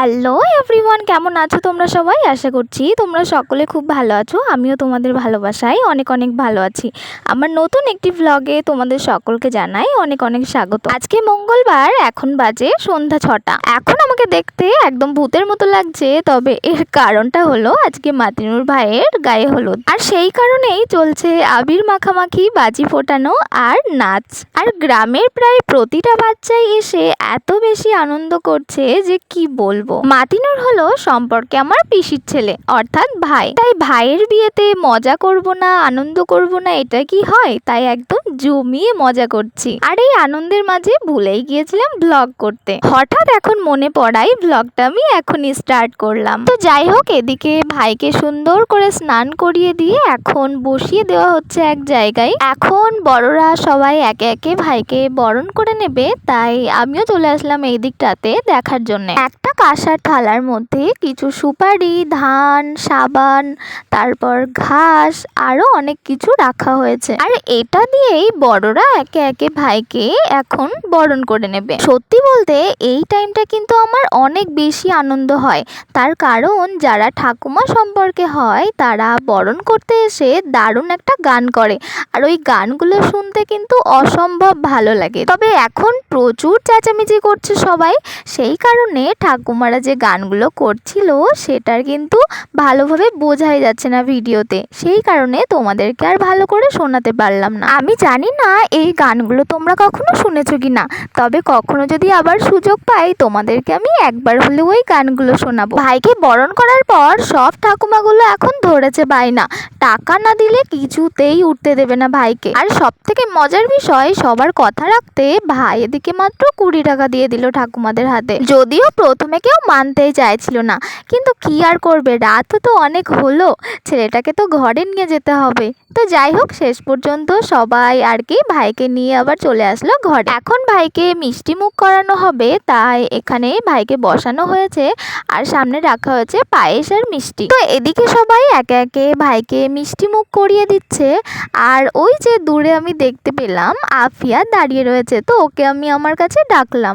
Hello everyone কেমন আছো তোমরা সবাই? আশা করছি তোমরা সকলে খুব ভালো আছো। আমিও তোমাদের ভালোবাসায় অনেক অনেক ভালো আছি। আমার নতুন একটি ভ্লগে তোমাদের সকলকে জানাই অনেক অনেক স্বাগত। আজকে মঙ্গলবার, এখন বাজে সন্ধ্যা ছটা। এখন আমাকে দেখতে একদম ভূতের মতো লাগছে, তবে এর কারণটা হলো আজকে মাতিনুর ভাইয়ের গায়ে হলুদ। আর সেই কারণেই চলছে আবির মাখামাখি, বাজি ফোটানো আর নাচ। আর গ্রামের প্রায় প্রতিটা বাচ্চাই এসে এত বেশি আনন্দ করছে যে কি বলব? মাতিনুর হলো সম্পর্কে আমার পিসির ছেলে, অর্থাৎ ভাই। তাই ভাইয়ের বিয়েতে মজা করব না, আনন্দ করব না, এটা কি হয়? তাই একদম জমিয়ে মজা করছি। আর এই আনন্দের মাঝে ভুলেই গিয়েছিলাম ব্লগ করতে। হঠাৎ এখন মনে পড়াই ব্লগটা আমি এখনই স্টার্ট করলাম। তো যাই হোক, এদিকে ভাইকে সুন্দর করে স্নান করিয়ে দিয়ে এখন বসিয়ে দেওয়া হচ্ছে এক জায়গায়। এখন বড়রা সবাই একে একে ভাইকে বরণ করে নেবে, তাই আমিও চলে আসলাম এই দিকটাতে দেখার জন্য। একটা কাঁসার থালার মধ্যে কিছু সুপারি, ধান, সাবান, তারপর ঘাস, আরও অনেক কিছু রাখা হয়েছে। আর এটা দিয়েই বড়রা একে একে ভাইকে এখন বরণ করে নেবে। সত্যি বলতে এই টাইমটা কিন্তু আমার অনেক বেশি আনন্দ হয়। তার কারণ যারা ঠাকুমা সম্পর্কে হয়, তারা বরণ করতে এসে দারুণ একটা গান করে। আর ওই গানগুলো শুনতে কিন্তু অসম্ভব ভালো লাগে। তবে এখন প্রচুর চেঁচামেচি করছে সবাই। সেই কারণে ঠাকুমারা যে গানগুলো করছিল সেটার কিন্তু ভালোভাবে বোঝাই যাচ্ছে না ভিডিওতে। সেই কারণে তোমাদেরকে আর ভালো করে শোনাতে পারলাম না। আমি জানি না এই গানগুলো তোমরা কখনো শুনেছো কি না তবে কখনো যদি আবার সুযোগ পাই তোমাদেরকে আমি একবার হলে ওই গানগুলো শোনাবো। ভাইকে বরণ করার পর সব ঠাকুমাগুলো এখন ধরেছে বায়না। টাকা না দিলে কিছুতেই উঠতে দেবে না ভাইকে। আর সব থেকে মজার বিষয়, সবার কথা রাখতে ভাই এদিকে মাত্র কুড়ি টাকা দিয়ে দিল ঠাকুমাদের হাতে। যদিও প্রথমে কেউ মানতেই চাইছিল না। কিন্তু কি আর করবে? রাত তো অনেক হলো। ছেলেটাকে তো ঘরে নিয়ে যেতে হবে। তো যাই হোক, শেষ পর্যন্ত সবাই আর কি ভাইকে নিয়ে আবার চলে আসলো ঘরে। এখন ভাইকে মিষ্টি মুখ করানো হবে। তাই এখানে ভাইকে বসানো হয়েছে। আর সামনে রাখা হয়েছে পায়েস আর মিষ্টি। তো এদিকে সবাই একে একে ভাইকে মিষ্টি মুখ করিয়ে দিচ্ছে। আর ওই যে দূরে আমি দেখতে পেলাম, আফিয়া দাঁড়িয়ে রয়েছে। তো ওকে আমি আমার কাছে ডাকলাম।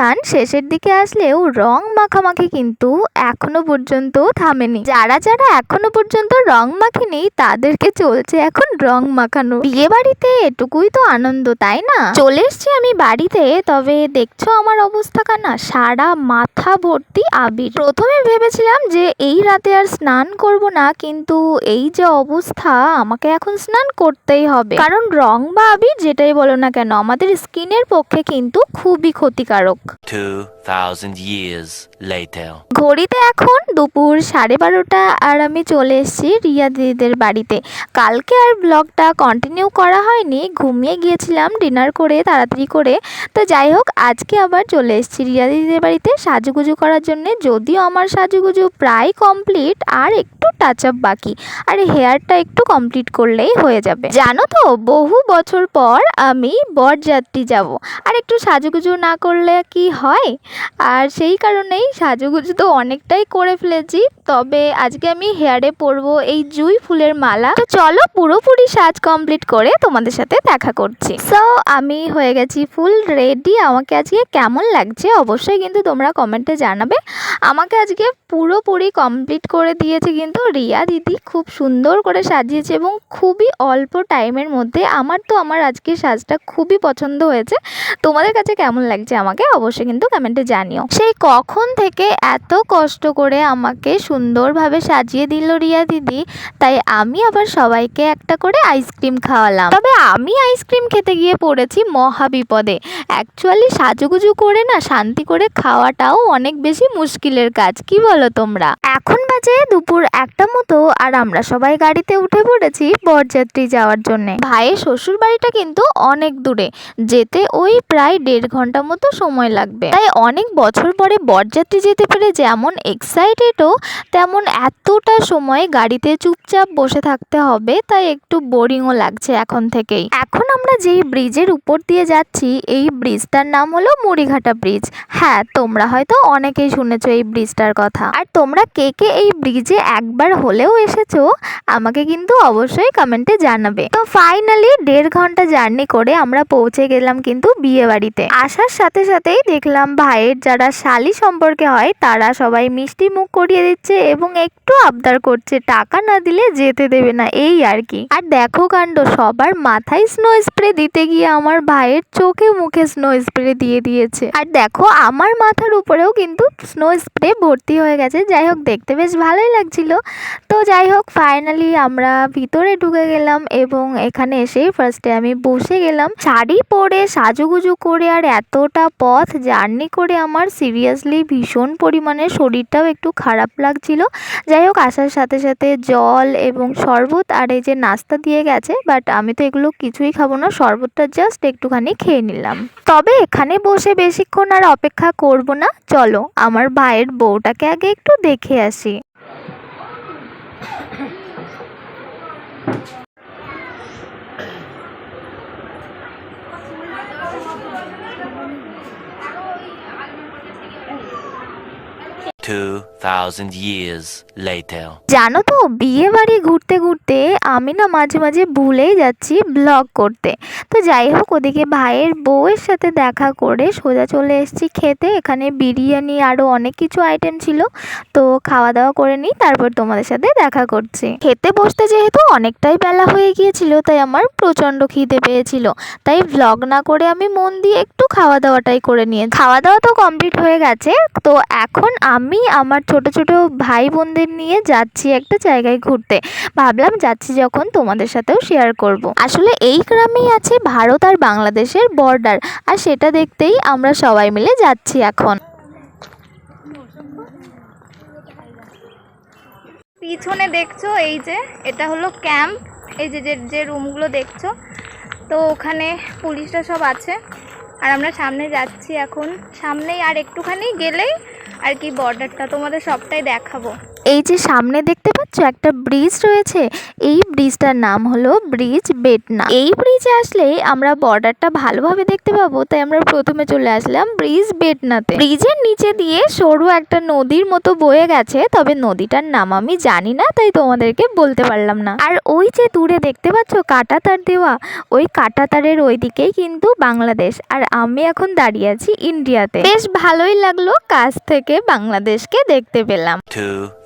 অনুষ্ঠান শেষের দিকে আসলেও রং মাখামাখি কিন্তু এখনও পর্যন্ত থামেনি। যারা যারা এখনও পর্যন্ত রং মাখেনি তাদেরকে চলছে এখন রং মাখানো। বিয়ে বাড়িতে এটুকুই তো আনন্দ তাই না? চলে এসছি আমি বাড়িতে তবে দেখছ আমার অবস্থা কানা। সারা মাথা ভর্তি আবির। প্রথমে ভেবেছিলাম যে এই রাতে আর স্নান করব না কিন্তু এই যে অবস্থা আমাকে এখন স্নান করতেই হবে। কারণ রং বা আবির যেটাই বলো না কেন আমাদের স্কিনের পক্ষে কিন্তু খুবই ক্ষতিকারক। 2,000 years later. ঘড়িতে এখন দুপুর সাড়ে বারোটা আর আমি চলে এসেছি রিয়া দিদিদের বাড়িতে। কালকে আর ব্লগটা কন্টিনিউ করা হয়নি, ঘুমিয়ে গিয়েছিলাম ডিনার করে, তাড়াতাড়ি করে। তো যাই হোক, আজকে আবার চলে এসেছি রিয়া দিদিদের বাড়িতে সাজুগুজু করার জন্য। যদিও আমার সাজুগুজু প্রায় কমপ্লিট আর একটু টাচ আপ বাকি। আর হেয়ারটা একটু কমপ্লিট করলেই হয়ে যাবে। জানো তো, বহু বছর পর আমি বরযাত্রী যাব। আর একটু সাজুগুজু না করলে কি হয়, আর সেই কারণেই সাজুগুজু তো অনেকটাই করে ফেলেছি। তবে আজকে আমি হেয়ারে পরবো এই জুই ফুলের মালা। তো চলো পুরোপুরি সাজ কমপ্লিট করে তোমাদের সাথে দেখা করছি। সো আমি হয়ে গেছি ফুল রেডি। আমাকে আজকে কেমন লাগছে অবশ্যই কিন্তু তোমরা কমেন্টে জানাবে। আমাকে আজকে পুরোপুরি কমপ্লিট করে দিয়েছে কিন্তু রিয়া দিদি। খুব সুন্দর করে সাজিয়েছে এবং খুবই অল্প টাইমের মধ্যে। আমার তো আমার আজকের সাজটা খুবই পছন্দ হয়েছে। তোমাদের কাছে কেমন লাগছে আমাকে অবশ্যই কিন্তু কমেন্টে জানিও। সেই কখন থেকে এত কষ্ট করে আমাকে সুন্দরভাবে সাজিয়ে দিল রিয়া দিদি, তাই আমি আবার সবাইকে একটা করে আইসক্রিম খাওয়ালাম। তবে আমি আইসক্রিম খেতে গিয়ে পড়েছি মহা বিপদে। অ্যাকচুয়ালি সাজুগুজু করে না, শান্তি করে খাওয়াটাও অনেক বেশি মুশকিলের কাজ, কি বলো তোমরা? এখন বাজে দুপুর একটা মতো, আর আমরা সবাই গাড়িতে উঠে পড়েছি বরযাত্রী যাওয়ার জন্য। ভাইয়ের শ্বশুর বাড়িটা কিন্তু অনেক দূরে, যেতে ওই প্রায় দেড় ঘণ্টা মতো সময় লাগবে। তাই অনেক বছর পরে বরযাত্রী যেতে পেরে যেমন এক্সাইটেডও তেমন এতটা সময় গাড়িতে চুপচাপ বসে থাকতে হবে, তাই একটু বোরিংও লাগছে এখন থেকেই। এখন আমরা যেই ব্রিজের উপর দিয়ে যাচ্ছি, এই ব্রিজটার নাম হলো মুড়িঘাটা ব্রিজ হ্যাঁ তোমরা হয়তো অনেকেই শুনেছো এই ব্রিজটার কথা। আর তোমরা কে কে এই ব্রিজে একবার হলেও এসেছ, আমাকে কিন্তু অবশ্যই কমেন্টে জানাবে। তো ফাইনালি দেড় ঘণ্টা জার্নি করে আমরা পৌঁছে গেলাম কিন্তু বিয়ে বাড়িতে আসার সাথে সাথেই দেখলাম ভাইয়ের যারা শালি সম্পর্কে হয়, তারা সবাই মিষ্টি মুখ করিয়ে দিচ্ছে এবং একটু আবদার করছে, টাকা না দিলে যেতে দেবে না, এই আর কি। আর দেখো কাণ্ড, সবার মাথায় স্নো স্প্রে দিতে গিয়ে আমার ভাইয়ের চোখে মুখে স্নো স্প্রে দিয়ে দিয়েছে। আর দেখো আমার মাথার উপরেও কিন্তু স্নো স্প্রে ভর্তি হয়ে গেছে। যাই হোক, দেখতে বেশ ভালোই লাগছিল। তো যাই হোক ফাইনালি আমরা ভিতরে ঢুকে গেলাম এবং এখানে এসে ফার্স্টে আমি বসে গেলাম। শাড়ি পরে, সাজুগুজু করে আর এতটা পথ জার্নি করে আমার সিরিয়াসলি ভীষণ পরিমাণে শরীরটাও একটু খারাপ লাগছিল। যাই হোক, আসার সাথে সাথে জল এবং শরবত আর এই যে নাস্তা দিয়ে গেছে বাট আমি তো এগুলো কিছুই খাব না, শরবতটা জাস্ট একটুখানি খেয়ে নিলাম। তবে এখানে বসে বেশিক্ষণ আর অপেক্ষা করব না চলো আমার ভাইয়ের বউটাকে আগে একটু দেখে আসি। Two thousand years later. জানো তো, বিয়ে বাড়ি ঘুরতে ঘুরতে আমি না মাঝে মাঝে ভুলেই যাচ্ছি ব্লগ করতে। তো যাই হোক, ওদিকে ভাইয়ের বউয়ের সাথে দেখা করে সোজা চলে এসেছি খেতে। এখানে বিরিয়ানি আরও অনেক কিছু আইটেম ছিল। তো খাওয়া দাওয়া করে নিই, তারপর তোমাদের সাথে দেখা করছি। খেতে বসতে যেহেতু অনেকটাই বেলা হয়ে গিয়েছিল, তাই আমার প্রচণ্ড খিদে পেয়েছিল। তাই ভ্লগ না করে আমি মন দিয়ে একটু খাওয়া দাওয়াটাই করে নিয়ে খাওয়া দাওয়া তো কমপ্লিট হয়ে গেছে। তো এখন আমি আমার ছোট ছোট ভাই বোনদের নিয়ে যাচ্ছি একটা জায়গায় ঘুরতে। ভাবলাম যাচ্ছি যখন তোমাদের সাথেও শেয়ার করব। আসলে এই গ্রামেই আছে ভারত আর বাংলাদেশের বর্ডার আর সেটা দেখতেই আমরা সবাই মিলে যাচ্ছি এখন। পিছনে দেখছ এই যে, এটা হলো ক্যাম্প এই যে যে যে রুমগুলো দেখছ, তো ওখানে পুলিশরা সব আছে। আর আমরা সামনে যাচ্ছি এখন। সামনেই আর একটুখানি গেলেই আর কি বর্ডারটা তোমাদের সবটাই দেখাবো। এই যে সামনে দেখতে পাচ্ছ, একটা ব্রিজ রয়েছে। এই ব্রিজটার নাম হলো ব্রিজ বেটনা এই ব্রিজে আসলে আমরা বর্ডারটা ভালোভাবে দেখতে পাবো, তাই আমরা প্রথমে চলে আসলাম ব্রিজ বেটনাতে ব্রিজের নিচে দিয়ে সরু একটা নদীর মতো বয়ে গেছে, তবে নদীটার নাম আমি জানি না, তাই তোমাদেরকে বলতে পারলাম না। আর ওই যে দূরে দেখতে পাচ্ছ কাটা তার দেওয়া, ওই কাটা তারের ওই দিকেই কিন্তু বাংলাদেশ। আর আমি এখন দাঁড়িয়ে আছি ইন্ডিয়াতে। বেশ ভালোই লাগল কাছ থেকে বাংলাদেশকে দেখতে পেলাম।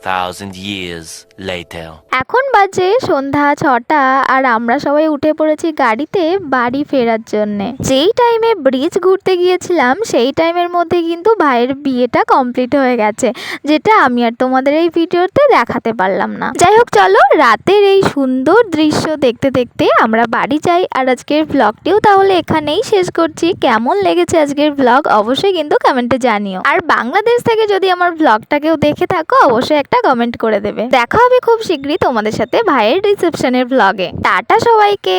Thousand years later. এখন বাজে সন্ধ্যা ছটা আর আমরা সবাই উঠে পড়েছি গাড়িতে বাড়ি ফেরার জন্য। যেই টাইমে ব্রিজ ঘুরতে গিয়েছিলাম, সেই টাইমের মধ্যে কিন্তু ভাইয়ের বিয়েটা কমপ্লিট হয়ে গেছে, যেটা আমি আর তোমাদের এই ভিডিওতে দেখাতে পারলাম না। যাই হোক, চলো রাতের এই সুন্দর দৃশ্য দেখতে দেখতে আমরা বাড়ি যাই। আর আজকের ব্লগটিও তাহলে এখানেই শেষ করছি। কেমন লেগেছে আজকের ব্লগ অবশ্যই কিন্তু কমেন্টে জানিও। আর বাংলাদেশ থেকে যদি আমার ব্লগটাকেও দেখে থাকো, অবশ্যই একটা কমেন্ট করে দেবে। দেখা হবে খুব শীঘ্রই তোমাদের সাথে ভাইয়ের রিসেপশনের ব্লগে টাটা সবাইকে!